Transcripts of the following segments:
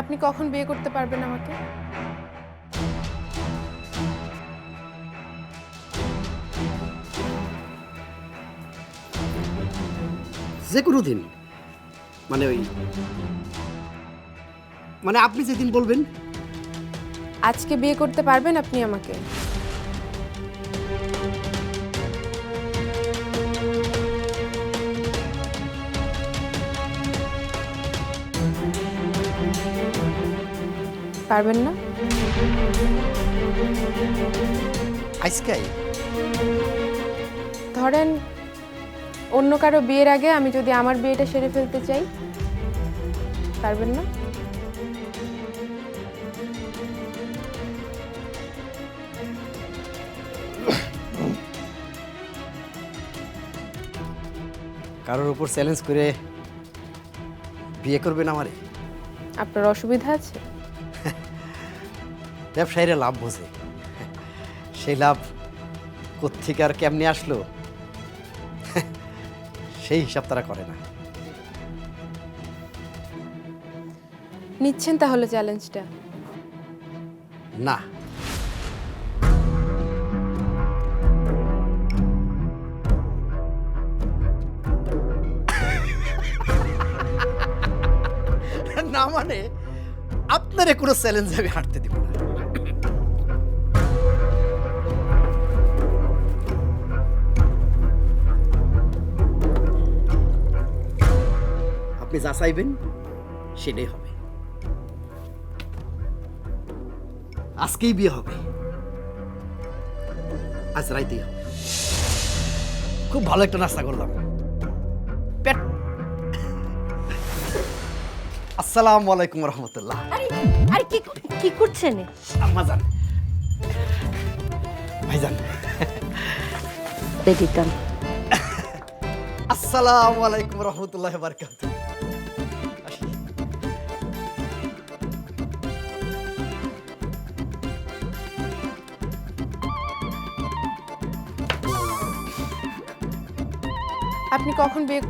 আপনি কখন বিয়ে করতে পারবেন আমাকে? যে কোনো দিন। মানে ওই মানে আপনি যেদিন বলবেন। আজকে বিয়ে করতে পারবেন আপনি আমাকে? পারবেন না? আইসকাই ধরেন অন্য কারও বিয়ের আগে আমি যদি আমার বিয়েটা সেরে ফেলতে চাই পারবেন না? কারোর উপর চ্যালেঞ্জ করে বিয়ে করবেন আমারে? আপনার অসুবিধা আছে? ব্যবসায়ীরা লাভ বোঝে। সেই লাভ কোত্থেকে আর কেমনে আসলো? সেই হিসাব তারা করে না। নিচ্ছেন তাহলে চ্যালেঞ্জটা? না। না মানে আপনারে কোনো চ্যালেঞ্জ আমি হাঁটতে দিব আপনি যা চাইবেন সেটাই হবে। আজকেই বিয়ে হবে। আজ রাইতেই হবে। খুব ভালো একটা নাস্তা করলাম। পেট আসসালামু আলাইকুম রহমতুল্লাহ। আরে কি কি করছেন? আম্মা জান ভাইজান বেদিতাম আসসালামু আলাইকুম রহমতুল্লাহ বারকাত আপনি কখন বিয়ে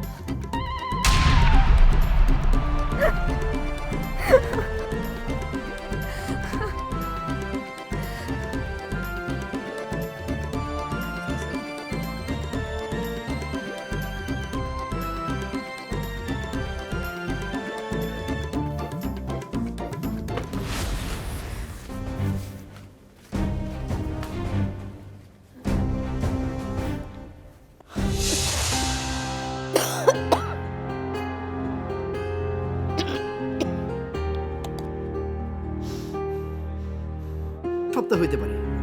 সপ্তাহ হইতে পারে।